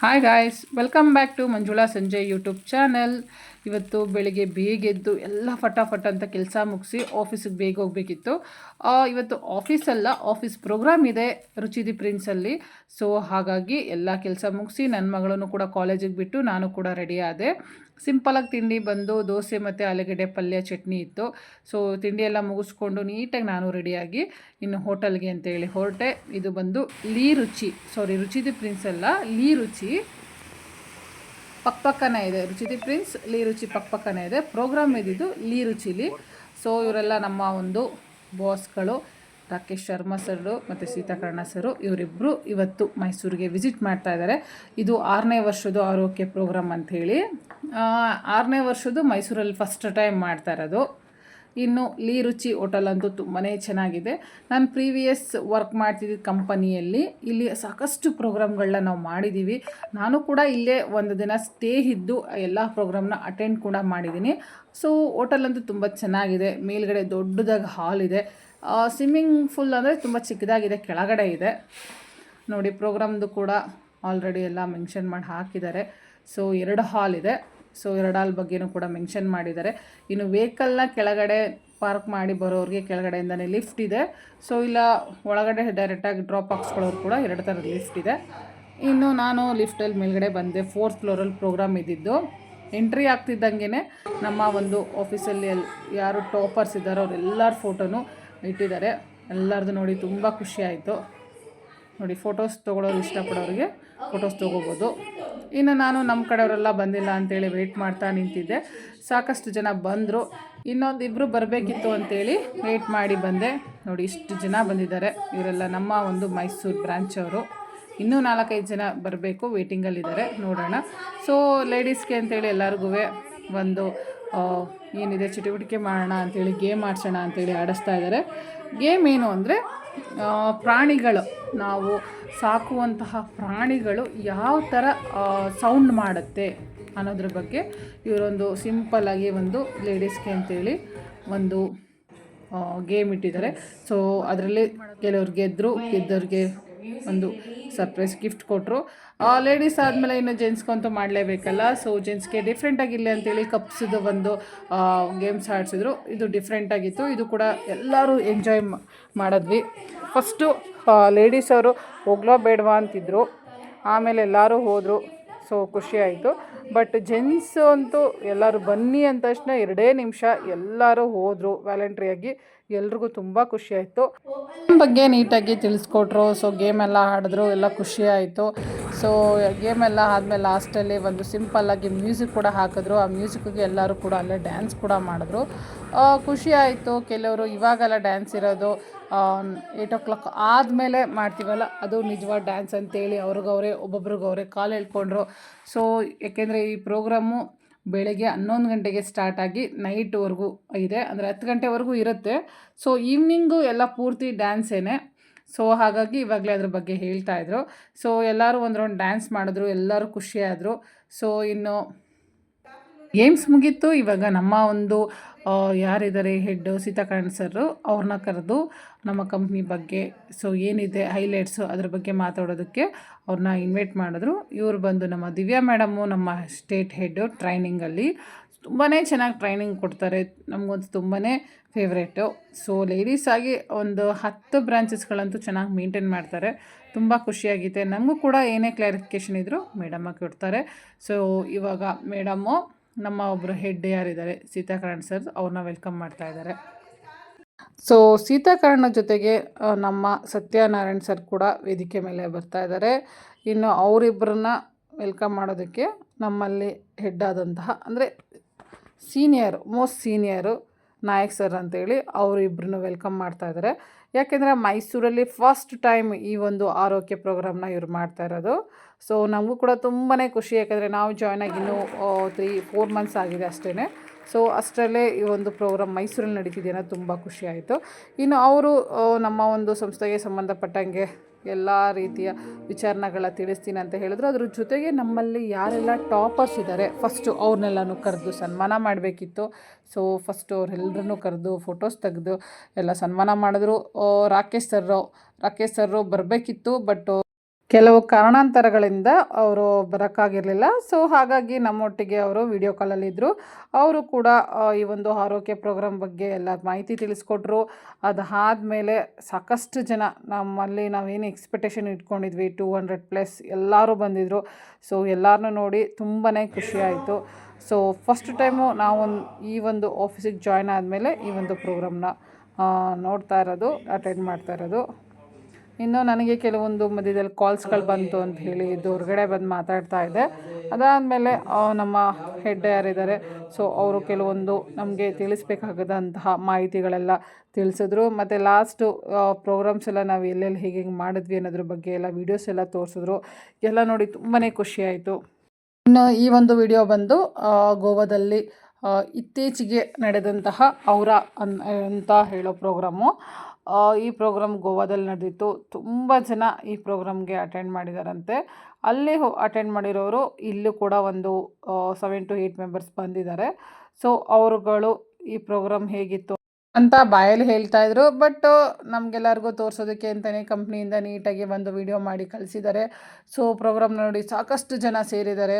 Hi guys, welcome back to Manjula Sanjay YouTube channel. ಇವತ್ತು ಬೆಳಗ್ಗೆ ಬೇಗ ಎದ್ದು ಎಲ್ಲ ಫಟಾಫಟ್ ಅಂತ ಕೆಲಸ ಮುಗಿಸಿ ಆಫೀಸಿಗೆ ಬೇಗ ಹೋಗಬೇಕಿತ್ತು. ಇವತ್ತು ಆಫೀಸಲ್ಲ ಆಫೀಸ್ ಪ್ರೋಗ್ರಾಮ್ ಇದೆ ರುಚಿದಿ ಪ್ರಿನ್ಸಲ್ಲಿ ಸೊ ಹಾಗಾಗಿ ಎಲ್ಲ ಕೆಲಸ ಮುಗಿಸಿ ನನ್ನ ಮಗಳನ್ನು ಕೂಡ ಕಾಲೇಜಿಗೆ ಬಿಟ್ಟು ನಾನು ಕೂಡ ರೆಡಿ ಆದೆ. ಸಿಂಪಲಾಗಿ ತಿಂಡಿ ಬಂದು ದೋಸೆ ಮತ್ತು ಆಲೂಗಡ್ಡೆ ಪಲ್ಯ, ಚಟ್ನಿ ಇತ್ತು. ಸೊ ತಿಂಡಿ ಎಲ್ಲ ಮುಗಿಸ್ಕೊಂಡು ನೀಟಾಗಿ ನಾನು ರೆಡಿಯಾಗಿ ಇನ್ನು ಹೋಟೆಲ್ಗೆ ಅಂತೇಳಿ ಹೊರಟೆ. ಇದು ಬಂದು ಲೀ ರುಚಿ ಸಾರಿ ರುಚಿದಿ ಪ್ರಿನ್ಸ್ ಅಲ್ಲ, ಲೀ ರುಚಿ. ಪಕ್ಕಪಕ್ಕನೇ ಇದೆ. ರುಚಿತಿ ಪ್ರಿನ್ಸ್, ಲೀ ರುಚಿ ಪಕ್ಕಪಕ್ಕನೇ ಇದೆ. ಪ್ರೋಗ್ರಾಮ್ ಇದ್ದಿದ್ದು ಲೀ ರುಚಿಲಿ ಸೊ ಇವರೆಲ್ಲ ನಮ್ಮ ಒಂದು ಬಾಸ್ಗಳು, ರಾಕೇಶ್ ಶರ್ಮಾ ಸರು ಮತ್ತು ಸೀತಾಕರ್ಣ ಸರು ಇವರಿಬ್ಬರು ಇವತ್ತು ಮೈಸೂರಿಗೆ ವಿಸಿಟ್ ಮಾಡ್ತಾ ಇದ್ದಾರೆ. ಇದು ಆರನೇ ವರ್ಷದ ಆರೋಗ್ಯ ಪ್ರೋಗ್ರಾಮ್ ಅಂಥೇಳಿ. ಆರನೇ ವರ್ಷದ್ದು ಮೈಸೂರಲ್ಲಿ ಫಸ್ಟ್ ಟೈಮ್ ಮಾಡ್ತಾ ಇರೋದು. ಇನ್ನು ಲೀ ರುಚಿ ಹೋಟೆಲ್ ಅಂತೂ ತುಂಬಾ ಚೆನ್ನಾಗಿದೆ. ನಾನು ಪ್ರೀವಿಯಸ್ ವರ್ಕ್ ಮಾಡ್ತಿದ್ದ ಕಂಪನಿಯಲ್ಲಿ ಇಲ್ಲಿ ಸಾಕಷ್ಟು ಪ್ರೋಗ್ರಾಮ್ಗಳನ್ನ ನಾವು ಮಾಡಿದ್ದೀವಿ ನಾನು ಕೂಡ ಇಲ್ಲೇ ಒಂದು ದಿನ ಸ್ಟೇ ಇದ್ದು ಎಲ್ಲ ಪ್ರೋಗ್ರಾಮ್ನ ಅಟೆಂಡ್ ಕೂಡ ಮಾಡಿದ್ದೀನಿ ಸೊ ಹೋಟೆಲ್ ಅಂತೂ ತುಂಬ ಚೆನ್ನಾಗಿದೆ. ಮೇಲ್ಗಡೆ ದೊಡ್ಡದಾಗಿ ಹಾಲ್ ಇದೆ. ಸ್ವಿಮ್ಮಿಂಗ್ ಫುಲ್ ಅಂದರೆ ತುಂಬ ಚಿಕ್ಕದಾಗಿದೆ, ಕೆಳಗಡೆ ಇದೆ. ನೋಡಿ, ಪ್ರೋಗ್ರಾಮ್ದು ಕೂಡ ಆಲ್ರೆಡಿ ಎಲ್ಲ ಮೆನ್ಷನ್ ಮಾಡಿ ಹಾಕಿದ್ದಾರೆ. ಸೊ ಎರಡು ಹಾಲ್ ಇದೆ. ಸೊ ಎರಡಾಲ್ ಬಗ್ಗೆಯೂ ಕೂಡ ಮೆನ್ಷನ್ ಮಾಡಿದ್ದಾರೆ. ಇನ್ನು ವೆಹಿಕಲ್ನ ಕೆಳಗಡೆ ಪಾರ್ಕ್ ಮಾಡಿ ಬರೋರಿಗೆ ಕೆಳಗಡೆಯಿಂದನೇ ಲಿಫ್ಟ್ ಇದೆ. ಸೊ ಇಲ್ಲ ಒಳಗಡೆ ಡೈರೆಕ್ಟಾಗಿ ಡ್ರಾಪ್ ಹಾಕ್ಸ್ಕೊಳ್ಳೋರು ಕೂಡ ಎರಡು ಥರದ ಲಿಫ್ಟ್ ಇದೆ. ಇನ್ನು ನಾನು ಲಿಫ್ಟಲ್ಲಿ ಮೇಲ್ಗಡೆ ಬಂದೆ. ಫೋರ್ತ್ ಫ್ಲೋರಲ್ಲಿ ಪ್ರೋಗ್ರಾಮ್ ಇದ್ದಿದ್ದು. ಎಂಟ್ರಿ ಆಗ್ತಿದ್ದಂಗೆ ನಮ್ಮ ಒಂದು ಆಫೀಸಲ್ಲಿ ಯಾರು ಟಾಪರ್ಸ್ ಇದ್ದಾರೋ ಅವರೆಲ್ಲರ ಫೋಟೋನು ಇಟ್ಟಿದ್ದಾರೆ. ಎಲ್ಲರದು ನೋಡಿ ತುಂಬ ಖುಷಿಯಾಯಿತು ನೋಡಿ ಫೋಟೋಸ್ ತೊಗೊಳೋರು ಇಷ್ಟಪಡೋರಿಗೆ ಫೋಟೋಸ್ ತೊಗೋಬೋದು. ಇನ್ನು ನಾನು ನಮ್ಮ ಕಡೆಯವರೆಲ್ಲ ಬಂದಿಲ್ಲ ಅಂತೇಳಿ ವೆಯ್ಟ್ ಮಾಡ್ತಾ ನಿಂತಿದ್ದೆ. ಸಾಕಷ್ಟು ಜನ ಬಂದರು. ಇನ್ನೊಂದು ಇಬ್ಬರು ಬರಬೇಕಿತ್ತು ಅಂತೇಳಿ ವೆಯ್ಟ್ ಮಾಡಿ ಬಂದೆ. ನೋಡಿ, ಇಷ್ಟು ಜನ ಬಂದಿದ್ದಾರೆ. ಇವರೆಲ್ಲ ನಮ್ಮ ಒಂದು ಮೈಸೂರು ಬ್ರಾಂಚ್ ಅವರು. ಇನ್ನೂ ನಾಲ್ಕೈದು ಜನ ಬರಬೇಕು ವೇಟಿಂಗಲ್ಲಿದ್ದಾರೆ ನೋಡೋಣ. ಸೊ ಲೇಡೀಸ್ಗೆ ಅಂತೇಳಿ ಎಲ್ಲರಿಗೂ ಒಂದು ಏನಿದೆ ಚಟುವಟಿಕೆ ಮಾಡೋಣ ಅಂಥೇಳಿ ಗೇಮ್ ಆಡಿಸೋಣ ಅಂಥೇಳಿ ಆಡಿಸ್ತಾ ಇದ್ದಾರೆ. ಗೇಮ್ ಏನು ಅಂದರೆ ಪ್ರಾಣಿಗಳು. ನಾವು ಸಾಕುವಂತಹ ಪ್ರಾಣಿಗಳು ಯಾವ ಥರ ಸೌಂಡ್ ಮಾಡುತ್ತೆ ಅನ್ನೋದ್ರ ಬಗ್ಗೆ ಇವರೊಂದು ಸಿಂಪಲ್ಲಾಗಿ ಒಂದು ಲೇಡೀಸ್ಗೆ ಅಂತೇಳಿ ಒಂದು ಗೇಮ್ ಇಟ್ಟಿದ್ದಾರೆ. ಸೊ ಅದರಲ್ಲಿ ಕೆಲವ್ರು ಗೆದ್ದರು ಗೆದ್ದವ್ರಿಗೆ ಒಂದು ಸರ್ಪ್ರೈಸ್ ಗಿಫ್ಟ್ ಕೊಟ್ಟರು ಲೇಡೀಸ್ ಆದಮೇಲೆ ಇನ್ನು ಜೆಂಟ್ಸ್ಗಂತೂ ಮಾಡಲೇಬೇಕಲ್ಲ? ಸೊ ಜೆಂಟ್ಸ್ಗೆ ಡಿಫ್ರೆಂಟಾಗಿಲ್ಲ ಅಂತೇಳಿ ಕಪ್ಸಿದ್ದು ಒಂದು ಗೇಮ್ಸ್ ಆಡಿಸಿದ್ರು. ಇದು ಡಿಫ್ರೆಂಟಾಗಿತ್ತು ಇದು ಕೂಡ ಎಲ್ಲರೂ ಎಂಜಾಯ್ ಮಾಡಿದ್ವಿ. ಫಸ್ಟು ಲೇಡೀಸ್ ಅವರು ಹೋಗ್ಲೋ ಬೇಡವಾ ಅಂತಿದ್ರು. ಆಮೇಲೆ ಎಲ್ಲರೂ ಹೋದರು. ಸೊ ಖುಷಿಯಾಯಿತು ಬಟ್ ಜೆಂಟ್ಸ್ ಅಂತೂ ಎಲ್ಲರೂ ಬನ್ನಿ ಅಂದ ತಕ್ಷಣ ಎರಡೇ ನಿಮಿಷ ಎಲ್ಲರೂ ಹೋದರು. ವ್ಯಾಲೆಂಟ್ರಿಯಾಗಿ ಎಲ್ರಿಗೂ ತುಂಬ ಖುಷಿ ಆಯಿತು. ಬಗ್ಗೆ ನೀಟಾಗಿ ತಿಳಿಸ್ಕೊಟ್ರು. ಸೊ ಗೇಮ್ ಎಲ್ಲ ಆಡಿದ್ರು, ಎಲ್ಲ ಖುಷಿ ಆಯಿತು. ಸೊ ಗೇಮ್ ಎಲ್ಲ ಆದಮೇಲೆ ಲಾಸ್ಟಲ್ಲಿ ಒಂದು ಸಿಂಪಲ್ಲಾಗಿ ಮ್ಯೂಸಿಕ್ ಕೂಡ ಹಾಕಿದ್ರು. ಆ ಮ್ಯೂಸಿಕ್ಗೆ ಎಲ್ಲರೂ ಕೂಡ ಅಲ್ಲೇ ಡ್ಯಾನ್ಸ್ ಕೂಡ ಮಾಡಿದ್ರು. ಖುಷಿ ಆಯಿತು. ಕೆಲವರು ಇವಾಗೆಲ್ಲ ಡ್ಯಾನ್ಸ್ ಇರೋದು ಏಯ್ಟ್ ಓ ಕ್ಲಾಕ್ ಆದಮೇಲೆ ಮಾಡ್ತೀವಲ್ಲ, ಅದು ನಿಜವಾದ ಡ್ಯಾನ್ಸ್ ಅಂತೇಳಿ ಅವ್ರಿಗವ್ರೆ, ಒಬ್ಬೊಬ್ರಿಗವ್ರೆ ಕಾಲು ಹೇಳ್ಕೊಂಡ್ರು. ಸೊ ಏಕೆಂದರೆ ಈ ಪ್ರೋಗ್ರಾಮು ಬೆಳಗ್ಗೆ ಹನ್ನೊಂದು ಗಂಟೆಗೆ ಸ್ಟಾರ್ಟ್ ಆಗಿ ನೈಟ್ವರೆಗೂ ಇದೆ. ಅಂದರೆ ಹತ್ತು ಗಂಟೆವರೆಗೂ ಇರುತ್ತೆ. ಸೊ ಈವ್ನಿಂಗು ಎಲ್ಲ ಪೂರ್ತಿ ಡ್ಯಾನ್ಸೇನೆ ಸೊ ಹಾಗಾಗಿ ಇವಾಗಲೇ ಅದ್ರ ಬಗ್ಗೆ ಹೇಳ್ತಾಯಿದ್ರು ಸೊ ಎಲ್ಲರೂ ಒಂದು ಡ್ಯಾನ್ಸ್ ಮಾಡಿದ್ರು, ಎಲ್ಲರೂ ಖುಷಿಯಾದರು. ಸೊ ಇನ್ನು ಗೇಮ್ಸ್ ಮುಗೀತು. ಇವಾಗ ನಮ್ಮ ಒಂದು ಯಾರಿದ್ದಾರೆ ಹೆಡ್ಡು ಸೀತಾಕರಣ್ ಸರ್ ಅವ್ರನ್ನ ಕರೆದು ನಮ್ಮ ಕಂಪ್ನಿ ಬಗ್ಗೆ ಸೊ ಏನಿದೆ ಹೈಲೈಟ್ಸು ಅದ್ರ ಬಗ್ಗೆ ಮಾತಾಡೋದಕ್ಕೆ ಅವ್ರನ್ನ ಇನ್ವೈಟ್ ಮಾಡಿದ್ರು. ಇವರು ಬಂದು ನಮ್ಮ ದಿವ್ಯಾ ಮೇಡಮು ನಮ್ಮ ಸ್ಟೇಟ್ ಹೆಡ್ಡು ಟ್ರೈನಿಂಗಲ್ಲಿ ತುಂಬಾ ಚೆನ್ನಾಗಿ ಟ್ರೈನಿಂಗ್ ಕೊಡ್ತಾರೆ. ನಮಗಂತೂ ತುಂಬಾ ಫೇವ್ರೇಟು ಸೊ ಲೇಡೀಸಾಗಿ ಒಂದು ಹತ್ತು ಬ್ರಾಂಚಸ್ಗಳಂತೂ ಚೆನ್ನಾಗಿ ಮೇಂಟೈನ್ ಮಾಡ್ತಾರೆ. ತುಂಬ ಖುಷಿಯಾಗಿದೆ ನಮಗೂ ಕೂಡ ಏನೇ ಕ್ಲಾರಿಫಿಕೇಷನ್ ಇದ್ದರೂ ಮೇಡಮ್ಮ ಕೊಡ್ತಾರೆ. ಸೊ ಇವಾಗ ಮೇಡಮ್ಮು ನಮ್ಮ ಒಬ್ಬರು ಹೆಡ್ ಯಾರಿದ್ದಾರೆ? ಸೀತಾಕರಣ್ ಸರ್ ಅವ್ರನ್ನ ವೆಲ್ಕಮ್ ಮಾಡ್ತಾ ಇದ್ದಾರೆ. ಸೊ ಸೀತಾಕರಣ ಜೊತೆಗೆ ನಮ್ಮ ಸತ್ಯನಾರಾಯಣ್ ಸರ್ ಕೂಡ ವೇದಿಕೆ ಮೇಲೆ ಬರ್ತಾ ಇದ್ದಾರೆ. ಇನ್ನು ಅವರಿಬ್ಬರನ್ನ ವೆಲ್ಕಮ್ ಮಾಡೋದಕ್ಕೆ ನಮ್ಮಲ್ಲಿ ಹೆಡ್ ಆದಂತಹ, ಅಂದರೆ senior most senior Nayak sir ಅಂತೇಳಿ ಅವರಿಬ್ಬರನ್ನು ವೆಲ್ಕಮ್ ಮಾಡ್ತಾ ಇದ್ದಾರೆ. ಯಾಕೆಂದರೆ ಮೈಸೂರಲ್ಲಿ ಫಸ್ಟ್ ಟೈಮ್ ಈ ಒಂದು ಆರೋಗ್ಯ ಪ್ರೋಗ್ರಾಮ್ನ ಇವ್ರು ಮಾಡ್ತಾ ಇರೋದು. ಸೊ ನಮಗೂ ಕೂಡ ತುಂಬಾ ಖುಷಿ ಯಾಕಂದರೆ ನಾವು ಜಾಯ್ನ್ ಆಗಿ ಇನ್ನೂ ತ್ರೀ ಫೋರ್ ಮಂತ್ಸ್ ಆಗಿದೆ ಅಷ್ಟೇ ಸೊ ಅಷ್ಟರಲ್ಲೇ ಈ ಒಂದು ಪ್ರೋಗ್ರಾಮ್ ಮೈಸೂರಲ್ಲಿ ನಡೀತಿದೆ ಅನ್ನೋದು ತುಂಬ ಖುಷಿ ಆಯಿತು. ಇನ್ನು ಅವರು ನಮ್ಮ ಒಂದು ಸಂಸ್ಥೆಗೆ ಸಂಬಂಧಪಟ್ಟಂಗೆ ಎಲ್ಲ ರೀತಿಯ ವಿಚಾರಣೆಗಳ ತಿಳಿಸ್ತೀನಿ ಅಂತ ಹೇಳಿದ್ರು. ಅದ್ರ ಜೊತೆಗೆ ನಮ್ಮಲ್ಲಿ ಯಾರೆಲ್ಲ ಟಾಪರ್ಸ್ ಇದ್ದಾರೆ ಫಸ್ಟು ಅವ್ರನ್ನೆಲ್ಲನೂ ಕರೆದು ಸನ್ಮಾನ ಮಾಡಬೇಕಿತ್ತು. ಸೊ ಫಸ್ಟು ಅವರೆಲ್ಲರನ್ನೂ ಕರೆದು ಫೋಟೋಸ್ ತೆಗೆದು ಎಲ್ಲ ಸನ್ಮಾನ ಮಾಡಿದ್ರು. ರಾಕೇಶ್ ಸರ್ರು ರಾಕೇಶ್ ಸರ್ರು ಬರಬೇಕಿತ್ತು ಬಟ್ ಕೆಲವು ಕಾರಣಾಂತರಗಳಿಂದ ಅವರು ಬರೋಕ್ಕಾಗಿರಲಿಲ್ಲ. ಸೊ ಹಾಗಾಗಿ ನಮ್ಮೊಟ್ಟಿಗೆ ಅವರು ವಿಡಿಯೋ ಕಾಲಲ್ಲಿದ್ದರು ಅವರು ಕೂಡ ಈ ಒಂದು ಆರೋಗ್ಯ ಪ್ರೋಗ್ರಾಮ್ ಬಗ್ಗೆ ಎಲ್ಲ ಮಾಹಿತಿ ತಿಳಿಸ್ಕೊಟ್ರು. ಅದಾದಮೇಲೆ ಸಾಕಷ್ಟು ಜನ ನಮ್ಮಲ್ಲಿ ನಾವೇನು ಎಕ್ಸ್ಪೆಕ್ಟೇಷನ್ ಇಟ್ಕೊಂಡಿದ್ವಿ ಟೂ ಹಂಡ್ರೆಡ್ ಪ್ಲಸ್ ಎಲ್ಲರೂ ಬಂದಿದ್ದರು ಸೊ ಎಲ್ಲರನ್ನೂ ನೋಡಿ ತುಂಬಾ ಖುಷಿಯಾಯಿತು ಸೊ ಫಸ್ಟ್ ಟೈಮು ನಾವು ಈ ಒಂದು ಆಫೀಸಿಗೆ ಜಾಯ್ನ್ ಆದಮೇಲೆ ಈ ಒಂದು ಪ್ರೋಗ್ರಾಮ್ನ ನೋಡ್ತಾ ಇರೋದು ಅಟೆಂಡ್ ಮಾಡ್ತಾ ಇರೋದು. ಇನ್ನು ನನಗೆ ಕೆಲವೊಂದು ಮಧ್ಯದಲ್ಲಿ ಕಾಲ್ಸ್ಗಳು ಬಂತು ಅಂತ ಹೇಳಿ ಇದು ಹೊರಗಡೆ ಬಂದು ಮಾತಾಡ್ತಾ ಇದ್ದೆ ಅದಾದಮೇಲೆ ನಮ್ಮ ಹೆಡ್ ಯಾರಿದ್ದಾರೆ ಸೊ ಅವರು ಕೆಲವೊಂದು ನಮಗೆ ತಿಳಿಸ್ಬೇಕಾಗದಂತಹ ಮಾಹಿತಿಗಳೆಲ್ಲ ತಿಳಿಸಿದ್ರು. ಮತ್ತು ಲಾಸ್ಟು ಪ್ರೋಗ್ರಾಮ್ಸ್ ಎಲ್ಲ ನಾವು ಎಲ್ಲೆಲ್ಲಿ ಹೇಗೆ ಹೇಗೆ ಮಾಡಿದ್ವಿ ಅನ್ನೋದ್ರ ಬಗ್ಗೆ ಎಲ್ಲ ವೀಡಿಯೋಸ್ ಎಲ್ಲ ತೋರಿಸಿದ್ರು. ಎಲ್ಲ ನೋಡಿ ತುಂಬಾ ಖುಷಿಯಾಯಿತು ಇನ್ನು ಈ ಒಂದು ವಿಡಿಯೋ ಬಂದು ಗೋವಾದಲ್ಲಿ ಇತ್ತೀಚೆಗೆ ನಡೆದಂತಹ ಔರ ಅಂತ ಹೇಳೋ ಪ್ರೋಗ್ರಾಮು ಈ ಪ್ರೋಗ್ರಾಮ್ ಗೋವಾದಲ್ಲಿ ನಡೆದಿತ್ತು. ತುಂಬ ಜನ ಈ ಪ್ರೋಗ್ರಾಮ್ಗೆ ಅಟೆಂಡ್ ಮಾಡಿದಾರಂತೆ. ಅಲ್ಲಿ ಅಟೆಂಡ್ ಮಾಡಿರೋರು ಇಲ್ಲೂ ಕೂಡ ಒಂದು ಸೆವೆನ್ ಟು ಏಯ್ಟ್ ಮೆಂಬರ್ಸ್ ಬಂದಿದ್ದಾರೆ. ಸೊ ಅವರುಗಳು ಈ ಪ್ರೋಗ್ರಾಮ್ ಹೇಗಿತ್ತು ಅಂತ ಬಾಯಲ್ಲಿ ಹೇಳ್ತಾ ಇದ್ರು. ಬಟ್ ನಮಗೆಲ್ಲರಿಗೂ ತೋರಿಸೋದಕ್ಕೆ ಅಂತಲೇ ಕಂಪ್ನಿಯಿಂದ ನೀಟಾಗಿ ಒಂದು ವಿಡಿಯೋ ಮಾಡಿ ಕಳಿಸಿದ್ದಾರೆ. ಸೊ ಪ್ರೋಗ್ರಾಮ್ ನೋಡಿ ಸಾಕಷ್ಟು ಜನ ಸೇರಿದ್ದಾರೆ.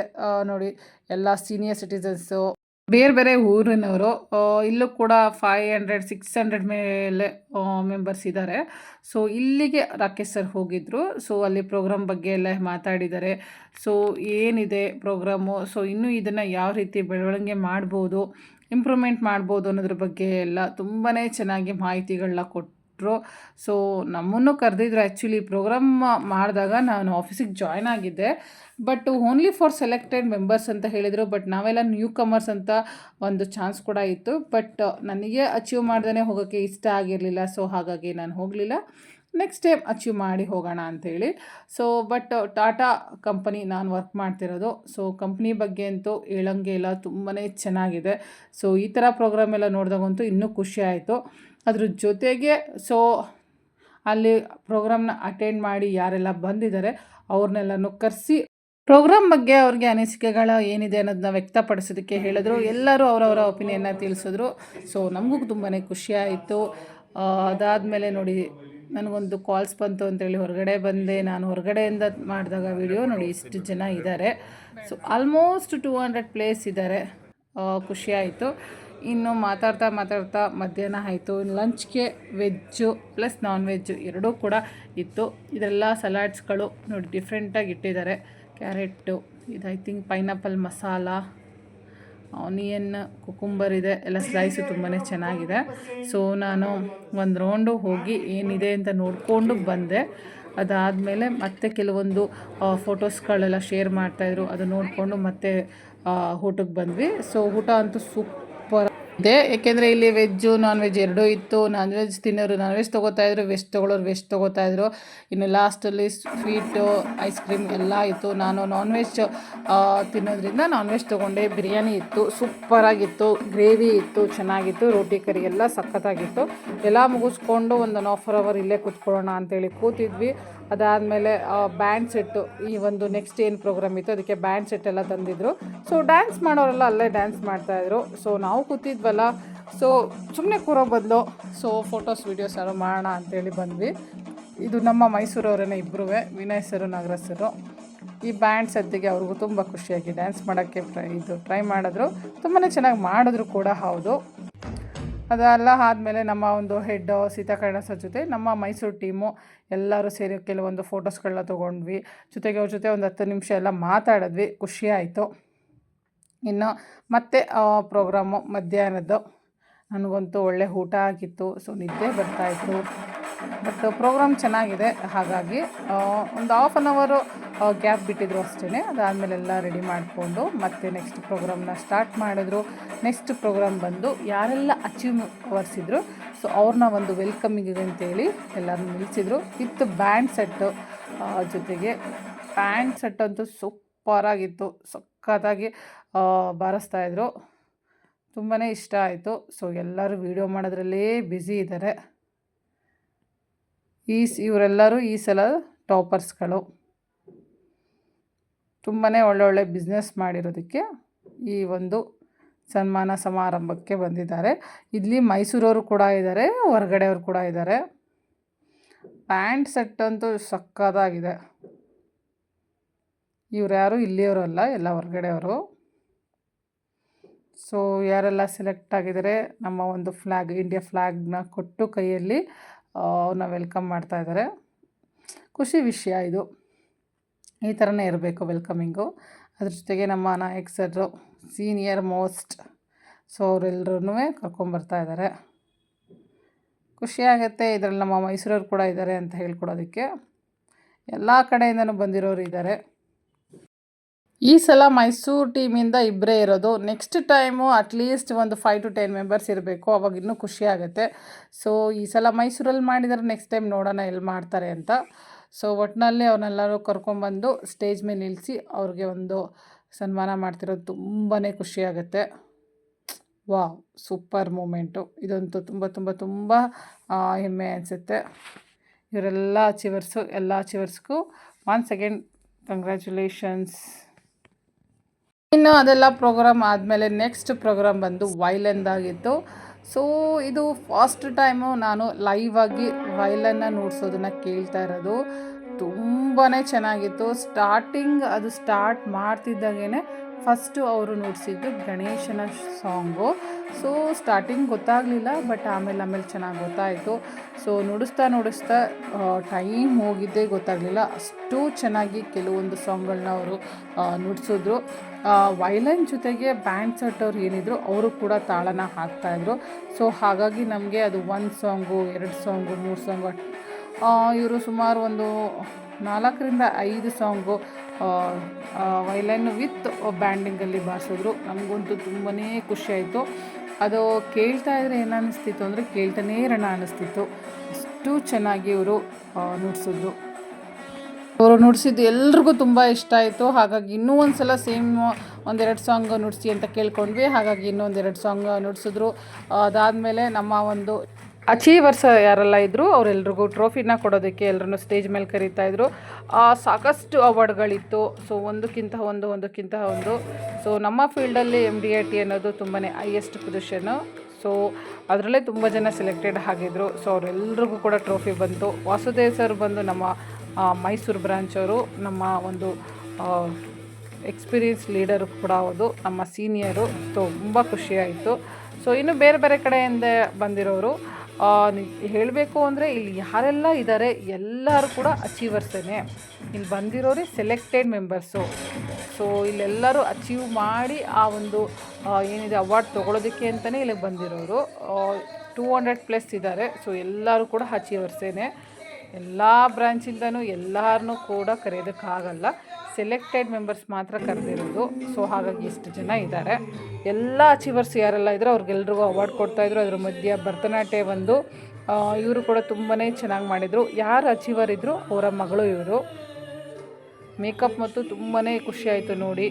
ನೋಡಿ, ಎಲ್ಲ ಸೀನಿಯರ್ ಸಿಟಿಸನ್ಸು ಬೇರೆ ಬೇರೆ ಊರಿನವರು ಇಲ್ಲೂ ಕೂಡ ಫೈವ್ ಹಂಡ್ರೆಡ್ ಸಿಕ್ಸ್ ಹಂಡ್ರೆಡ್ ಮೇಲೆ ಮೆಂಬರ್ಸ್ ಇದ್ದಾರೆ. ಸೊ ಇಲ್ಲಿಗೆ ರಾಕೇಶ್ ಸರ್ ಹೋಗಿದ್ದರು ಸೊ ಅಲ್ಲಿ ಪ್ರೋಗ್ರಾಮ್ ಬಗ್ಗೆ ಎಲ್ಲ ಮಾತಾಡಿದ್ದಾರೆ. ಸೊ ಏನಿದೆ ಪ್ರೋಗ್ರಾಮು ಸೊ ಇನ್ನೂ ಇದನ್ನು ಯಾವ ರೀತಿ ಬೆಳವಣಿಗೆ ಮಾಡ್ಬೋದು ಇಂಪ್ರೂವ್ಮೆಂಟ್ ಮಾಡ್ಬೋದು ಅನ್ನೋದ್ರ ಬಗ್ಗೆ ಎಲ್ಲ ತುಂಬಾ ಚೆನ್ನಾಗಿ ಮಾಹಿತಿಗಳನ್ನ ಕೊಟ್ಟರು ಸೊ ನಮ್ಮನ್ನು ಕರೆದಿದ್ರು ಆ್ಯಕ್ಚುಲಿ ಪ್ರೋಗ್ರಾಮ್ ಮಾಡಿದಾಗ ನಾನು ಆಫೀಸಿಗೆ ಜಾಯ್ನ್ ಆಗಿದ್ದೆ. But only for selected members ಅಂತ ಹೇಳಿದರು. ಬಟ್ ನಾವೆಲ್ಲ ನ್ಯೂ ಕಮರ್ಸ್ ಅಂತ ಒಂದು ಚಾನ್ಸ್ ಕೂಡ ಇತ್ತು. ಬಟ್ ನನಗೆ ಅಚೀವ್ ಮಾಡ್ದೇ ಹೋಗೋಕ್ಕೆ ಇಷ್ಟ ಆಗಿರಲಿಲ್ಲ. ಸೊ ಹಾಗಾಗಿ ನಾನು ಹೋಗಲಿಲ್ಲ. ನೆಕ್ಸ್ಟ್ ಟೈಮ್ ಅಚೀವ್ ಮಾಡಿ ಹೋಗೋಣ ಅಂಥೇಳಿ ಸೊ ಬಟ್ ಟಾಟಾ ಕಂಪನಿ ನಾನು ವರ್ಕ್ ಮಾಡ್ತಿರೋದು. ಸೊ ಕಂಪ್ನಿ ಬಗ್ಗೆ ಅಂತೂ ಹೇಳಂಗೆ ಇಲ್ಲ ತುಂಬಾ ಚೆನ್ನಾಗಿದೆ. ಸೊ ಈ ಥರ ಪ್ರೋಗ್ರಾಮ್ ಎಲ್ಲ ನೋಡಿದಾಗಂತೂ ಇನ್ನೂ ಖುಷಿ ಆಯಿತು. ಅದ್ರ ಜೊತೆಗೆ ಸೊ ಅಲ್ಲಿ ಪ್ರೋಗ್ರಾಮ್ನ ಅಟೆಂಡ್ ಮಾಡಿ ಯಾರೆಲ್ಲ ಬಂದಿದ್ದಾರೆ, ಅವ್ರನ್ನೆಲ್ಲನೂ ಕರೆಸಿ ಪ್ರೋಗ್ರಾಮ್ ಬಗ್ಗೆ ಅವ್ರಿಗೆ ಅನಿಸಿಕೆಗಳು ಏನಿದೆ ಅನ್ನೋದನ್ನ ವ್ಯಕ್ತಪಡಿಸೋದಕ್ಕೆ ಹೇಳಿದ್ರು. ಎಲ್ಲರೂ ಅವರವರ ಒಪಿನಿಯನ್ನ ತಿಳಿಸಿದ್ರು. ಸೊ ನಮಗೂ ತುಂಬಾ ಖುಷಿ ಆಯಿತು. ಅದಾದಮೇಲೆ ನೋಡಿ, ನನಗೊಂದು ಕಾಲ್ಸ್ ಬಂತು ಅಂತೇಳಿ ಹೊರಗಡೆ ಬಂದೆ. ನಾನು ಹೊರಗಡೆಯಿಂದ ಮಾಡಿದಾಗ ವಿಡಿಯೋ ನೋಡಿ ಇಷ್ಟು ಜನ ಇದ್ದಾರೆ so almost two hundred place ಇದ್ದಾರೆ ಖುಷಿ ಆಯಿತು. ಇನ್ನು ಮಾತಾಡ್ತಾ ಮಾತಾಡ್ತಾ ಮಧ್ಯಾಹ್ನ ಆಯಿತು. ಲಂಚ್ಗೆ ವೆಜ್ಜು ಪ್ಲಸ್ ನಾನ್ ವೆಜ್ಜು ಎರಡೂ ಕೂಡ ಇತ್ತು. ಇದೆಲ್ಲ ಸಲಾಡ್ಸ್ಗಳು ನೋಡಿ ಡಿಫ್ರೆಂಟಾಗಿ ಇಟ್ಟಿದ್ದಾರೆ. ಕ್ಯಾರೆಟ್ಟು, ಇದು I think pineapple masala, onion, cucumber ಇದೆ. ಎಲ್ಲ ಸ್ಲೈಸು ತುಂಬಾ ಚೆನ್ನಾಗಿದೆ. ಸೊ ನಾನು ಒಂದು ರೌಂಡು ಹೋಗಿ ಏನಿದೆ ಅಂತ ನೋಡಿಕೊಂಡು ಬಂದೆ. ಅದಾದಮೇಲೆ ಮತ್ತೆ ಕೆಲವೊಂದು ಫೋಟೋಸ್ಗಳೆಲ್ಲ ಶೇರ್ ಮಾಡ್ತಾಯಿದ್ರು ಅದು ನೋಡಿಕೊಂಡು ಮತ್ತೆ ಊಟಕ್ಕೆ ಬಂದ್ವಿ. ಸೊ ಊಟ ಅಂತೂ ಸೂಪರ್ ಇದೆ. ಏಕೆಂದರೆ ಇಲ್ಲಿ ವೆಜ್ಜು ನಾನ್ ವೆಜ್ ಎರಡೂ ಇತ್ತು. ನಾನ್ ವೆಜ್ ತಿನ್ನೋರು ನಾನ್ ವೆಜ್ ತಗೋತಾ ಇದ್ರು ವೆಜ್ ತೊಗೊಳೋರು ವೆಜ್ ತೊಗೋತಾ ಇದ್ರು. ಇನ್ನು ಲಾಸ್ಟಲ್ಲಿ ಸ್ವೀಟು ಐಸ್ ಕ್ರೀಮ್ ಎಲ್ಲ ಇತ್ತು. ನಾನು ನಾನ್ ವೆಜ್ ತಿನ್ನೋದ್ರಿಂದ ನಾನ್ ವೆಜ್ ತೊಗೊಂಡೆ. ಬಿರಿಯಾನಿ ಇತ್ತು. ಸೂಪರಾಗಿತ್ತು ಗ್ರೇವಿ ಇತ್ತು. ಚೆನ್ನಾಗಿತ್ತು. ರೋಟಿ ಕರಿ ಎಲ್ಲ ಸಖತ್ತಾಗಿತ್ತು. ಎಲ್ಲ ಮುಗಿಸ್ಕೊಂಡು ಒಂದು ಒನ್ ಅವರ್ ಇಲ್ಲೇ ಕೂತ್ಕೊಳ್ಳೋಣ ಅಂತೇಳಿ ಕೂತಿದ್ವಿ. ಅದಾದಮೇಲೆ ಬ್ಯಾಂಡ್ ಸೆಟ್ಟು ಈ ಒಂದು ನೆಕ್ಸ್ಟ್ ಏನು ಪ್ರೋಗ್ರಾಮ್ ಇತ್ತು ಅದಕ್ಕೆ ಬ್ಯಾಂಡ್ ಸೆಟ್ ಎಲ್ಲ ತಂದಿದ್ರು. ಸೊ ಡ್ಯಾನ್ಸ್ ಮಾಡೋರೆಲ್ಲ ಅಲ್ಲೇ ಡ್ಯಾನ್ಸ್ ಮಾಡ್ತಾಯಿದ್ರು ಸೊ ನಾವು ಕೂತಿದ್ವಲ್ಲ. ಸೊ ಸುಮ್ಮನೆ ಕೂರೋ ಬದಲು ಸೊ ಫೋಟೋಸ್ ವೀಡಿಯೋಸ್ ಯಾರು ಮಾಡೋಣ ಅಂತೇಳಿ ಬಂದ್ವಿ. ಇದು ನಮ್ಮ ಮೈಸೂರವರೇ ಇಬ್ಬರೂ ವಿನಯ್ ಸರು, ನಾಗರಾಜ್ ಸರು. ಈ ಬ್ಯಾಂಡ್ ಸದ್ದಿಗೆ ಅವ್ರಿಗೂ ತುಂಬ ಖುಷಿಯಾಗಿ ಡ್ಯಾನ್ಸ್ ಮಾಡೋಕ್ಕೆ ಟ್ರೈ, ಇದು ಟ್ರೈ ಮಾಡಿದ್ರು. ತುಂಬಾ ಚೆನ್ನಾಗಿ ಮಾಡಿದ್ರು ಕೂಡ, ಹೌದು. ಅದೆಲ್ಲ ಆದಮೇಲೆ ನಮ್ಮ ಒಂದು ಹೆಡ್ ಸೀತಾಕರ್ಣ ಸರ್ ಜೊತೆ ನಮ್ಮ ಮೈಸೂರು ಟೀಮು ಎಲ್ಲರೂ ಸೇರಿ ಕೆಲವೊಂದು ಫೋಟೋಸ್ಗಳನ್ನ ತೊಗೊಂಡ್ವಿ. ಜೊತೆಗೆ ಅವ್ರ ಜೊತೆ ಒಂದು ಹತ್ತು ನಿಮಿಷ ಎಲ್ಲ ಮಾತಾಡಿದ್ವಿ. ಖುಷಿ ಆಯಿತು. ಇನ್ನು ಮತ್ತೆ ಪ್ರೋಗ್ರಾಮು ಮಧ್ಯಾಹ್ನದ್ದು. ನನಗಂತೂ ಒಳ್ಳೆ ಊಟ ಆಗಿತ್ತು. ಸೊ ನಿದ್ದೆ ಬರ್ತಾಯಿತ್ತು ಬಟ್ ಪ್ರೋಗ್ರಾಮ್ ಚೆನ್ನಾಗಿದೆ. ಹಾಗಾಗಿ ಒಂದು ಹಾಫ್ ಆನ್ ಅವರು ಗ್ಯಾಪ್ ಬಿಟ್ಟಿದ್ರು ಅಷ್ಟೇ ಅದಾದಮೇಲೆ ಎಲ್ಲ ರೆಡಿ ಮಾಡಿಕೊಂಡು ಮತ್ತೆ ನೆಕ್ಸ್ಟ್ ಪ್ರೋಗ್ರಾಮ್ನ ಸ್ಟಾರ್ಟ್ ಮಾಡಿದ್ರು. ನೆಕ್ಸ್ಟ್ ಪ್ರೋಗ್ರಾಮ್ ಬಂದು ಯಾರೆಲ್ಲ ಅಚೀವ್ ವರ್ಸಿದ್ರು ಸೊ ಅವ್ರನ್ನ ಒಂದು ವೆಲ್ಕಮಿಂಗ್ ಅಂತೇಳಿ ಎಲ್ಲರೂ ನಿಲ್ಲಿಸಿದ್ರು ವಿತ್ ಬ್ಯಾಂಡ್ ಸೆಟ್ಟು ಜೊತೆಗೆ ಬ್ಯಾಂಡ್ ಸೆಟ್ ಅಂತೂ ಸೂಪರಾಗಿತ್ತು ಸಖತ್ತಾಗಿ ಬಾರಿಸ್ತಾಯಿದ್ರು ತುಂಬಾ ಇಷ್ಟ ಆಯಿತು. ಸೊ ಎಲ್ಲರೂ ವೀಡಿಯೋ ಮಾಡೋದ್ರಲ್ಲೇ ಬ್ಯುಸಿ ಇದ್ದಾರೆ ಈ ಇವರೆಲ್ಲರೂ ಈ ಸಲ ಟಾಪರ್ಸ್ಗಳು ತುಂಬಾ ಒಳ್ಳೊಳ್ಳೆ ಬಿಸ್ನೆಸ್ ಮಾಡಿರೋದಕ್ಕೆ ಈ ಒಂದು ಸನ್ಮಾನ ಸಮಾರಂಭಕ್ಕೆ ಬಂದಿದ್ದಾರೆ. ಇಲ್ಲಿ ಮೈಸೂರವರು ಕೂಡ ಇದ್ದಾರೆ ಹೊರಗಡೆಯವರು ಕೂಡ ಇದ್ದಾರೆ ಪ್ಯಾಂಟ್ ಸೆಟ್ ಅಂತೂ ಸಕ್ಕದಾಗಿದೆ ಇವ್ರು ಯಾರು ಇಲ್ಲಿಯವರಲ್ಲ ಎಲ್ಲ ಹೊರಗಡೆಯವರು. ಸೊ ಯಾರೆಲ್ಲ ಸೆಲೆಕ್ಟ್ ಆಗಿದ್ದಾರೆ, ನಮ್ಮ ಒಂದು ಫ್ಲ್ಯಾಗ್ ಇಂಡಿಯಾ ಫ್ಲ್ಯಾಗ್ನ ಕೊಟ್ಟು ಕೈಯಲ್ಲಿ ಅವ್ರನ್ನ ವೆಲ್ಕಮ್ ಮಾಡ್ತಾ ಇದ್ದಾರೆ. ಖುಷಿ ವಿಷಯ ಇದು. ಈ ಥರನೇ ಇರಬೇಕು ವೆಲ್ಕಮಿಂಗು ಅದ್ರ ಜೊತೆಗೆ ನಮ್ಮ Nayak sir senior most so ಅವರೆಲ್ಲರೂ ಕರ್ಕೊಂಬರ್ತಾ ಇದ್ದಾರೆ. ಖುಷಿಯಾಗತ್ತೆ ಇದರಲ್ಲಿ ನಮ್ಮ ಮೈಸೂರವ್ರು ಕೂಡ ಇದ್ದಾರೆ ಅಂತ ಹೇಳ್ಕೊಡೋದಕ್ಕೆ. ಎಲ್ಲ ಕಡೆಯಿಂದನೂ ಬಂದಿರೋರು ಇದ್ದಾರೆ. ಈ ಸಲ ಮೈಸೂರು ಟೀಮಿಂದ ಇಬ್ಬರೇ ಇರೋದು. ನೆಕ್ಸ್ಟ್ ಟೈಮು ಅಟ್ಲೀಸ್ಟ್ ಒಂದು ಫೈವ್ ಟು ಟೆನ್ ಮೆಂಬರ್ಸ್ ಇರಬೇಕು. ಅವಾಗ ಇನ್ನೂ ಖುಷಿ ಆಗುತ್ತೆ. ಸೊ ಈ ಸಲ ಮೈಸೂರಲ್ಲಿ ಮಾಡಿದರೆ ನೆಕ್ಸ್ಟ್ ಟೈಮ್ ನೋಡೋಣ ಎಲ್ಲಿ ಮಾಡ್ತಾರೆ ಅಂತ. ಸೊ ಒಟ್ಟಿನಲ್ಲಿ ಅವ್ರನ್ನೆಲ್ಲರೂ ಕರ್ಕೊಂಡ್ಬಂದು ಸ್ಟೇಜ್ ಮೇಲೆ ನಿಲ್ಲಿಸಿ ಅವ್ರಿಗೆ ಒಂದು ಸನ್ಮಾನ ಮಾಡ್ತಿರೋದು ತುಂಬಾ ಖುಷಿಯಾಗುತ್ತೆ ವಾವ್ ಸೂಪರ್ ಮೂಮೆಂಟು ಇದಂತೂ ತುಂಬ ತುಂಬ ತುಂಬ ಹೆಮ್ಮೆ ಅನಿಸುತ್ತೆ. ಇವರೆಲ್ಲ ಅಚೀವರ್ಸು ಎಲ್ಲ ಅಚೀವರ್ಸ್ಗೂ ಒನ್ಸ್ ಅಗೇನ್ ಕಂಗ್ರ್ಯಾಚುಲೇಷನ್ಸ್ ಇನ್ನು ಅದೆಲ್ಲ ಪ್ರೋಗ್ರಾಮ್ ಆದಮೇಲೆ ನೆಕ್ಸ್ಟ್ ಪ್ರೋಗ್ರಾಮ್ ಬಂದು ವೈಲನ್ದಾಗಿತ್ತು ಸೊ ಇದು ಫಸ್ಟ್ ಟೈಮು ನಾನು ಲೈವ್ ಆಗಿ ವೈಲನ್ನ ನುಡ್ಸೋದನ್ನ ಕೇಳ್ತಾ ಇರೋದು. ತುಂಬಾ ಚೆನ್ನಾಗಿತ್ತು. ಸ್ಟಾರ್ಟಿಂಗ್ ಅದು ಸ್ಟಾರ್ಟ್ ಮಾಡ್ತಿದ್ದಾಗೇ ಫಸ್ಟು ಅವರು ನುಡಿಸಿದ್ದು ಗಣೇಶನ ಸಾಂಗು ಸೊ ಸ್ಟಾರ್ಟಿಂಗ್ ಗೊತ್ತಾಗಲಿಲ್ಲ ಬಟ್ ಆಮೇಲೆ ಆಮೇಲೆ ಚೆನ್ನಾಗಿ ಗೊತ್ತಾಯಿತು. ಸೊ ನುಡಿಸ್ತಾ ನುಡಿಸ್ತಾ ಟೈಮ್ ಹೋಗಿದ್ದೇ ಗೊತ್ತಾಗಲಿಲ್ಲ. ಅಷ್ಟು ಚೆನ್ನಾಗಿ ಕೆಲವೊಂದು ಸಾಂಗ್ಗಳನ್ನ ಅವರು ನುಡಿಸಿದ್ರು. ವೈಲನ್ ಜೊತೆಗೆ ಬ್ಯಾಂಡ್ ಸೆಟ್ ಅವ್ರು ಏನಿದ್ರು ಅವರು ಕೂಡ ತಾಳನ ಹಾಕ್ತಾಯಿದ್ರು ಸೊ ಹಾಗಾಗಿ ನಮಗೆ ಅದು ಒಂದು ಸಾಂಗು ಎರಡು ಸಾಂಗು ಮೂರು ಸಾಂಗು ಇವರು ಸುಮಾರು ಒಂದು ನಾಲ್ಕರಿಂದ ಐದು ಸಾಂಗು ವೈಲನ್ ವಿತ್ ಬ್ಯಾಂಡಿಂಗಲ್ಲಿ ಬಾರಿಸಿದ್ರು. ನಮಗಂತೂ ತುಂಬಾ ಖುಷಿಯಾಯಿತು ಅದು ಕೇಳ್ತಾ ಇದ್ರೆ ಏನು ಅನ್ನಿಸ್ತಿತ್ತು ಅಂದರೆ ಕೇಳ್ತಾನೇ ಇರೋಣ ಅನ್ನಿಸ್ತಿತ್ತು ಅಷ್ಟು ಚೆನ್ನಾಗಿ ಇವರು ನುಡಿಸಿದ್ರು. ಅವರು ನುಡಿಸಿದ್ದು ಎಲ್ರಿಗೂ ತುಂಬ ಇಷ್ಟ ಆಯಿತು. ಹಾಗಾಗಿ ಇನ್ನೂ ಒಂದು ಸಲ ಸೇಮ್ ಒಂದೆರಡು ಸಾಂಗ್ ನುಡಿಸಿ ಅಂತ ಕೇಳ್ಕೊಂಡ್ವಿ. ಹಾಗಾಗಿ ಇನ್ನೊಂದೆರಡು ಸಾಂಗ್ ನುಡಿಸಿದ್ರು. ಅದಾದಮೇಲೆ ನಮ್ಮ ಒಂದು ಅಚೀವರ್ಸ್ ಯಾರೆಲ್ಲ ಇದ್ದರು ಅವರೆಲ್ರಿಗೂ ಟ್ರೋಫಿನ ಕೊಡೋದಕ್ಕೆ ಎಲ್ಲರನ್ನು ಸ್ಟೇಜ್ ಮೇಲೆ ಕರೀತಾ ಇದ್ರು. ಆ, ಸಾಕಷ್ಟು ಅವಾರ್ಡ್ಗಳಿತ್ತು ಸೊ ಒಂದಕ್ಕಿಂತ ಒಂದು ಒಂದಕ್ಕಿಂತ ಒಂದು. ಸೊ ನಮ್ಮ ಫೀಲ್ಡಲ್ಲಿ ಎಂ ಡಿ ಐ ಟಿ ಅನ್ನೋದು ತುಂಬಾ ಹೈಯೆಸ್ಟ್ ಪೊಸಿಷನ್ನು ಸೊ ಅದರಲ್ಲೇ ತುಂಬ ಜನ ಸೆಲೆಕ್ಟೆಡ್ ಆಗಿದ್ರು. ಸೊ ಅವರೆಲ್ರಿಗೂ ಕೂಡ ಟ್ರೋಫಿ ಬಂತು. ವಾಸುದೇವ್ ಸರ್ ಬಂದು ನಮ್ಮ ಮೈಸೂರು ಬ್ರಾಂಚವರು ನಮ್ಮ ಒಂದು ಎಕ್ಸ್ಪೀರಿಯನ್ಸ್ ಲೀಡರ್ ಕೂಡ ಹೌದು ನಮ್ಮ ಸೀನಿಯರು ತುಂಬ ಖುಷಿಯಾಯಿತು ಸೊ ಇನ್ನು ಬೇರೆ ಬೇರೆ ಕಡೆಯಿಂದ ಬಂದಿರೋರು ಹೇಳಬೇಕು ಅಂದರೆ ಇಲ್ಲಿ ಯಾರೆಲ್ಲ ಇದ್ದಾರೆ ಎಲ್ಲರೂ ಕೂಡ ಅಚೀವರ್ಸೇ ಇಲ್ಲಿ ಬಂದಿರೋರೇ ಸೆಲೆಕ್ಟೆಡ್ ಮೆಂಬರ್ಸು ಸೊ ಇಲ್ಲೆಲ್ಲರೂ ಅಚೀವ್ ಮಾಡಿ ಆ ಒಂದು ಏನಿದೆ ಅವಾರ್ಡ್ ತೊಗೊಳೋದಕ್ಕೆ ಅಂತಲೇ ಇಲ್ಲಿಗೆ ಬಂದಿರೋರು. ಟೂ ಹಂಡ್ರೆಡ್ ಪ್ಲಸ್ ಇದ್ದಾರೆ ಸೊ ಎಲ್ಲರೂ ಕೂಡ ಅಚೀವರ್ಸೇನೆ ಎಲ್ಲ ಬ್ರಾಂಚಿಂದನೂ ಎಲ್ಲರನ್ನೂ ಕೂಡ ಕರೆಯೋದಕ್ಕಾಗಲ್ಲ. ಸೆಲೆಕ್ಟೆಡ್ ಮೆಂಬರ್ಸ್ ಮಾತ್ರ ಕರೆದಿರೋದು. ಸೊ ಹಾಗಾಗಿ ಇಷ್ಟು ಜನ ಇದ್ದಾರೆ. ಎಲ್ಲ ಅಚೀವರ್ಸ್ ಯಾರೆಲ್ಲ ಇದ್ರೋ ಅವ್ರಿಗೆಲ್ರಿಗೂ ಅವಾರ್ಡ್ ಕೊಡ್ತಾಯಿದ್ರು ಅದ್ರ ಮಧ್ಯೆ ಭರತನಾಟ್ಯ ಒಂದು ಇವರು ಕೂಡ ತುಂಬಾ ಚೆನ್ನಾಗಿ ಮಾಡಿದರು. ಯಾರು ಅಚೀವರ್ ಇದ್ದರು ಅವರ ಮಗಳು ಇವರು. ಮೇಕಪ್ ಮತ್ತು ತುಂಬಾ ಖುಷಿಯಾಯಿತು ನೋಡಿ.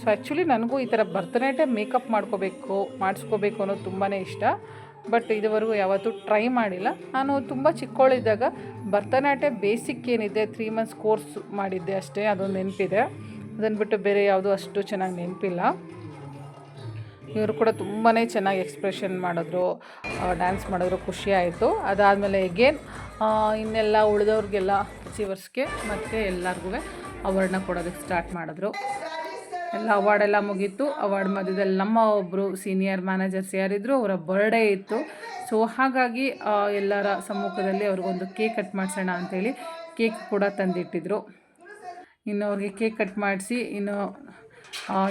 ಸೊ ಆ್ಯಕ್ಚುಲಿ ನನಗೂ ಈ ಥರ ಭರತನಾಟ್ಯ ಮೇಕಪ್ ಮಾಡ್ಕೋಬೇಕು, ಮಾಡಿಸ್ಕೋಬೇಕು ಅನ್ನೋದು ತುಂಬಾ ಇಷ್ಟ. ಬಟ್ ಇದುವರೆಗೂ ಯಾವತ್ತೂ ಟ್ರೈ ಮಾಡಿಲ್ಲ. ನಾನು ತುಂಬ ಚಿಕ್ಕವಳಿದ್ದಾಗ ಭರತನಾಟ್ಯ ಬೇಸಿಕ್ ಏನಿದೆ ತ್ರೀ ಮಂತ್ಸ್ ಕೋರ್ಸ್ ಮಾಡಿದ್ದೆ ಅಷ್ಟೇ, ಅದೊಂದು ನೆನಪಿದೆ. ಅದನ್ನು ಬಿಟ್ಟು ಬೇರೆ ಯಾವುದೂ ಅಷ್ಟು ಚೆನ್ನಾಗಿ ನೆನಪಿಲ್ಲ. ಇವರು ಕೂಡ ತುಂಬಾ ಚೆನ್ನಾಗಿ ಎಕ್ಸ್ಪ್ರೆಷನ್ ಮಾಡಿದ್ರು ಡ್ಯಾನ್ಸ್ ಮಾಡಿದ್ರು, ಖುಷಿ ಆಯಿತು. ಅದಾದಮೇಲೆ ಎಗೇನ್ ಇನ್ನೆಲ್ಲ ಉಳಿದವ್ರಿಗೆಲ್ಲ ಅಚೀವರ್ಸ್ಗೆ ಮತ್ತು ಎಲ್ಲರಿಗೂ ಅವಾರ್ಡನ್ನ ಕೊಡೋದಕ್ಕೆ ಸ್ಟಾರ್ಟ್ ಮಾಡಿದ್ರು. ಎಲ್ಲ ಅವಾರ್ಡ್ ಎಲ್ಲ ಮುಗೀತು. ಅವಾರ್ಡ್ ಮಧ್ಯದಲ್ಲಿ ನಮ್ಮ ಒಬ್ಬರು ಸೀನಿಯರ್ ಮ್ಯಾನೇಜರ್ಸ್ ಯಾರಿದ್ರು ಅವರ ಬರ್ಡೇ ಇತ್ತು. ಸೊ ಹಾಗಾಗಿ ಎಲ್ಲರ ಸಮ್ಮುಖದಲ್ಲಿ ಅವ್ರಿಗೊಂದು ಕೇಕ್ ಕಟ್ ಮಾಡಿಸೋಣ ಅಂಥೇಳಿ ಕೇಕ್ ಕೂಡ ತಂದಿಟ್ಟಿದ್ರು. ಇನ್ನು ಅವ್ರಿಗೆ ಕೇಕ್ ಕಟ್ ಮಾಡಿಸಿ, ಇನ್ನು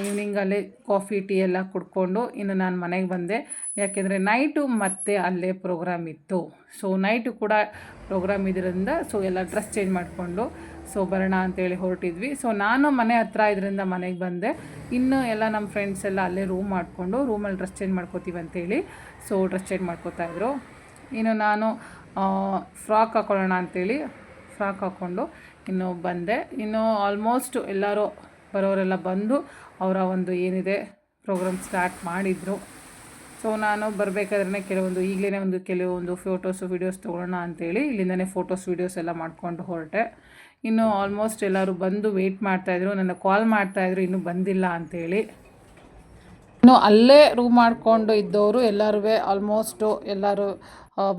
ಈವ್ನಿಂಗಲ್ಲೇ ಕಾಫಿ ಟೀ ಎಲ್ಲ ಕುಡ್ಕೊಂಡು ಇನ್ನು ನಾನು ಮನೆಗೆ ಬಂದೆ. ಯಾಕೆಂದರೆ ನೈಟು ಮತ್ತೆ ಅಲ್ಲೇ ಪ್ರೋಗ್ರಾಮ್ ಇತ್ತು. ಸೊ ನೈಟು ಕೂಡ ಪ್ರೋಗ್ರಾಮ್ ಇದರಿಂದ ಸೊ ಎಲ್ಲ ಡ್ರೆಸ್ ಚೇಂಜ್ ಮಾಡಿಕೊಂಡು ಸೊ ಬರೋಣ ಅಂತೇಳಿ ಹೊರಟಿದ್ವಿ. ಸೊ ನಾನು ಮನೆ ಹತ್ರ ಇದರಿಂದ ಮನೆಗೆ ಬಂದೆ. ಇನ್ನು ಎಲ್ಲ ನಮ್ಮ ಫ್ರೆಂಡ್ಸ್ ಎಲ್ಲ ಅಲ್ಲೇ ರೂಮ್ ಮಾಡಿಕೊಂಡು ರೂಮಲ್ಲಿ ಡ್ರೆಸ್ ಚೇಂಜ್ ಮಾಡ್ಕೋತೀವಿ ಅಂತೇಳಿ. ಸೊ ಡ್ರೆಸ್ ಚೇಂಜ್ ಮಾಡ್ಕೋತಾ ಇದ್ರು. ಇನ್ನು ನಾನು ಫ್ರಾಕ್ ಹಾಕೊಳ್ಳೋಣ ಅಂತೇಳಿ ಫ್ರಾಕ್ ಹಾಕ್ಕೊಂಡು ಇನ್ನು ಬಂದೆ. ಇನ್ನು ಆಲ್ಮೋಸ್ಟ್ ಎಲ್ಲರೂ ಬರೋರೆಲ್ಲ ಬಂದು ಅವರ ಒಂದು ಏನಿದೆ ಪ್ರೋಗ್ರಾಮ್ ಸ್ಟಾರ್ಟ್ ಮಾಡಿದರು. ಸೊ ನಾನು ಬರಬೇಕಾದ್ರೆ ಕೆಲವೊಂದು ಈಗಲೇ ಒಂದು ಕೆಲವೊಂದು ಫೋಟೋಸು ವೀಡಿಯೋಸ್ ತೊಗೊಳ್ಳೋಣ ಅಂತೇಳಿ ಇಲ್ಲಿಂದನೇ ಫೋಟೋಸ್ ವೀಡಿಯೋಸ್ ಎಲ್ಲ ಮಾಡ್ಕೊಂಡು ಹೊರಟೆ. ಇನ್ನು ಆಲ್ಮೋಸ್ಟ್ ಎಲ್ಲರೂ ಬಂದು ವೆಯ್ಟ್ ಮಾಡ್ತಾಯಿದ್ರು ನನ್ನ ಕಾಲ್ ಮಾಡ್ತಾಯಿದ್ರು ಇನ್ನೂ ಬಂದಿಲ್ಲ ಅಂತೇಳಿ. ಇನ್ನು ಅಲ್ಲೇ ರೂಮ್ ಮಾಡಿಕೊಂಡು ಇದ್ದವರು ಎಲ್ಲರೂ ಆಲ್ಮೋಸ್ಟು ಎಲ್ಲರೂ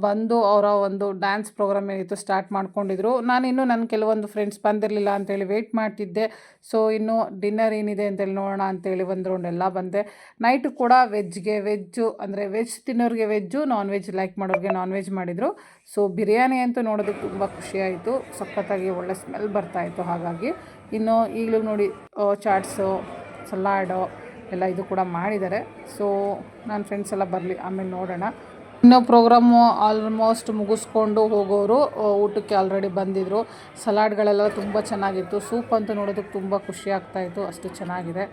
ಬಂದು ಅವರ ಒಂದು ಡ್ಯಾನ್ಸ್ ಪ್ರೋಗ್ರಾಮ್ ಏನಿತ್ತು ಸ್ಟಾರ್ಟ್ ಮಾಡ್ಕೊಂಡಿದ್ರು. ನಾನು ಇನ್ನೂ ನನ್ನ ಕೆಲವೊಂದು ಫ್ರೆಂಡ್ಸ್ ಬಂದಿರಲಿಲ್ಲ ಅಂತೇಳಿ ವೆಯ್ಟ್ ಮಾಡ್ತಿದ್ದೆ. ಸೊ ಇನ್ನು ಡಿನ್ನರ್ ಏನಿದೆ ಅಂತೇಳಿ ನೋಡೋಣ ಅಂತೇಳಿ ಒಂದು ರೌಂಡ್ ಎಲ್ಲ ಬಂದೆ. ನೈಟು ಕೂಡ ವೆಜ್ಗೆ ವೆಜ್ಜು ಅಂದರೆ ವೆಜ್ ತಿನ್ನೋರಿಗೆ ವೆಜ್ಜು ನಾನ್ ವೆಜ್ ಲೈಕ್ ಮಾಡೋರಿಗೆ ನಾನ್ ವೆಜ್ ಮಾಡಿದರು. ಸೊ ಬಿರಿಯಾನಿ ಅಂತೂ ನೋಡೋದಕ್ಕೆ ತುಂಬ ಖುಷಿಯಾಯಿತು ಸಖತ್ತಾಗಿ ಒಳ್ಳೆ ಸ್ಮೆಲ್ ಬರ್ತಾಯಿತ್ತು ಹಾಗಾಗಿ. ಇನ್ನು ಈಗಲೂ ನೋಡಿ ಚಾಟ್ಸು ಸಲಾಡು ಎಲ್ಲ ಇದು ಕೂಡ ಮಾಡಿದ್ದಾರೆ. ಸೊ ನನ್ನ ಫ್ರೆಂಡ್ಸ್ ಎಲ್ಲ ಬರಲಿ, ಆಮೇಲೆ ನೋಡೋಣ. ಇನ್ನೂ ಪ್ರೋಗ್ರಾಮು ಆಲ್ಮೋಸ್ಟ್ ಮುಗಿಸ್ಕೊಂಡು ಹೋಗೋರು ಊಟಕ್ಕೆ ಆಲ್ರೆಡಿ ಬಂದಿದ್ದರು ಸಲಾಡ್ಗಳೆಲ್ಲ ತುಂಬ ಚೆನ್ನಾಗಿತ್ತು. ಸೂಪ್ ಅಂತೂ ನೋಡೋದಕ್ಕೆ ತುಂಬ ಖುಷಿ ಆಗ್ತಾಯಿತ್ತು ಅಷ್ಟು ಚೆನ್ನಾಗಿದೆ.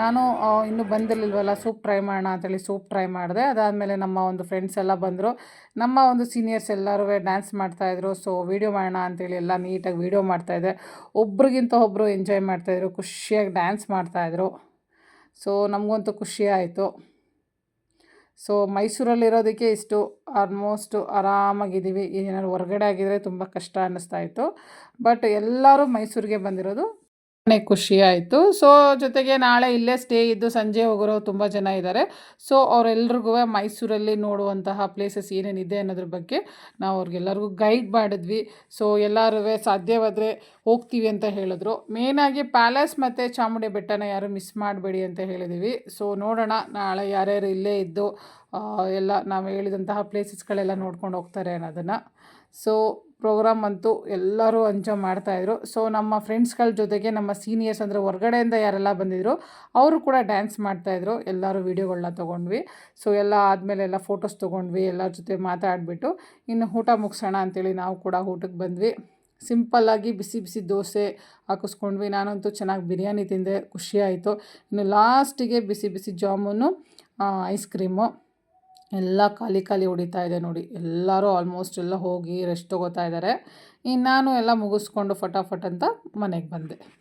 ನಾನು ಇನ್ನು ಇನ್ನೂ ಬಂದಿರಲಿಲ್ವಲ್ಲ ಸೂಪ್ ಟ್ರೈ ಮಾಡೋಣ ಅಂತೇಳಿ ಸೂಪ್ ಟ್ರೈ ಮಾಡಿದೆ. ಅದಾದಮೇಲೆ ನಮ್ಮ ಒಂದು ಫ್ರೆಂಡ್ಸ್ ಎಲ್ಲ ಬಂದರು. ನಮ್ಮ ಒಂದು ಸೀನಿಯರ್ಸ್ ಎಲ್ಲರೂ ಡ್ಯಾನ್ಸ್ ಮಾಡ್ತಾಯಿದ್ರು ಸೊ ವೀಡಿಯೋ ಮಾಡೋಣ ಅಂತೇಳಿ ಎಲ್ಲ ನೀಟಾಗಿ ವೀಡಿಯೋ ಮಾಡ್ತಾಯಿದ್ದೆ ಒಬ್ರಿಗಿಂತ ಒಬ್ಬರು ಎಂಜಾಯ್ ಮಾಡ್ತಾಯಿದ್ರು ಖುಷಿಯಾಗಿ ಡ್ಯಾನ್ಸ್ ಮಾಡ್ತಾಯಿದ್ರು ಸೊ ನಮಗಂತೂ ಖುಷಿ ಆಯಿತು. ಸೊ ಮೈಸೂರಲ್ಲಿರೋದಕ್ಕೆ ಇಷ್ಟು ಆಲ್ಮೋಸ್ಟ್ ಆರಾಮಾಗಿದ್ದೀವಿ. ಏನಾದ್ರು ಹೊರಗಡೆ ಆಗಿದ್ರೆ ತುಂಬ ಕಷ್ಟ ಅನ್ನಿಸ್ತಾ ಇತ್ತು. ಬಟ್ ಎಲ್ಲರೂ ಮೈಸೂರಿಗೆ ಬಂದಿರೋದು ಖುಷಿ ಆಯಿತು. ಸೊ ಜೊತೆಗೆ ನಾಳೆ ಇಲ್ಲೇ ಸ್ಟೇ ಇದ್ದು ಸಂಜೆ ಹೋಗೋರು ತುಂಬ ಜನ ಇದ್ದಾರೆ ಸೊ ಅವರೆಲ್ರಿಗೂ ಮೈಸೂರಲ್ಲಿ ನೋಡುವಂತಹ ಪ್ಲೇಸಸ್ ಏನೇನಿದೆ ಅನ್ನೋದ್ರ ಬಗ್ಗೆ ನಾವು ಅವ್ರಿಗೆಲ್ಲರಿಗೂ ಗೈಡ್ ಮಾಡಿದ್ವಿ. ಸೊ ಎಲ್ಲರೂ ಸಾಧ್ಯವಾದರೆ ಹೋಗ್ತೀವಿ ಅಂತ ಹೇಳಿದ್ರು. ಮೇನಾಗಿ ಪ್ಯಾಲೇಸ್ ಮತ್ತು ಚಾಮುಂಡಿ ಬೆಟ್ಟನ ಯಾರು ಮಿಸ್ ಮಾಡಬೇಡಿ ಅಂತ ಹೇಳಿದ್ದೀವಿ ಸೊ ನೋಡೋಣ. ನಾಳೆ ಯಾರ್ಯಾರು ಇಲ್ಲೇ ಇದ್ದು ಎಲ್ಲ ನಾವು ಹೇಳಿದಂತಹ ಪ್ಲೇಸಸ್ಗಳೆಲ್ಲ ನೋಡ್ಕೊಂಡು ಹೋಗ್ತಾರೆ ಅನ್ನೋದನ್ನು. ಸೊ ಪ್ರೋಗ್ರಾಮ್ ಅಂತೂ ಎಲ್ಲರೂ ಎಂಜಾಯ್ ಮಾಡ್ತಾಯಿದ್ರು ಸೊ ನಮ್ಮ ಫ್ರೆಂಡ್ಸ್ಗಳ ಜೊತೆಗೆ ನಮ್ಮ ಸೀನಿಯರ್ಸ್ ಅಂದರೆ ಹೊರಗಡೆಯಿಂದ ಯಾರೆಲ್ಲ ಬಂದಿದ್ರು, ಅವರು ಕೂಡ ಡ್ಯಾನ್ಸ್ ಮಾಡ್ತಾಯಿದ್ರು ಎಲ್ಲರೂ ವೀಡಿಯೋಗಳನ್ನ ತೊಗೊಂಡ್ವಿ. ಸೊ ಎಲ್ಲ ಆದಮೇಲೆ ಎಲ್ಲ ಫೋಟೋಸ್ ತೊಗೊಂಡ್ವಿ, ಎಲ್ಲರ ಜೊತೆ ಮಾತಾಡಿಬಿಟ್ಟು. ಇನ್ನು ಊಟ ಮುಗಿಸೋಣ ಅಂತೇಳಿ ನಾವು ಕೂಡ ಊಟಕ್ಕೆ ಬಂದ್ವಿ. ಸಿಂಪಲ್ಲಾಗಿ ಬಿಸಿ ಬಿಸಿ ದೋಸೆ ಹಾಕಿಸ್ಕೊಂಡ್ವಿ. ನಾನಂತೂ ಚೆನ್ನಾಗಿ ಬಿರಿಯಾನಿ ತಿಂದೆ ಖುಷಿಯಾಯಿತು ಇನ್ನು ಲಾಸ್ಟಿಗೆ ಬಿಸಿ ಬಿಸಿ ಜಾಮೂನು ಐಸ್ ಕ್ರೀಮು ಎಲ್ಲ ಖಾಲಿ ಖಾಲಿ ಹೊಡಿತಾ ಇದೆ ನೋಡಿ. ಎಲ್ಲರೂ ಆಲ್ಮೋಸ್ಟ್ ಎಲ್ಲ ಹೋಗಿ ರೆಸ್ಟ್ ತೊಗೋತಾ ಇದ್ದಾರೆ. ಇನ್ನು ನಾನು ಎಲ್ಲ ಮುಗಿಸ್ಕೊಂಡು ಫಟಾಫಟ್ ಅಂತ ಮನೆಗೆ ಬಂದೆ.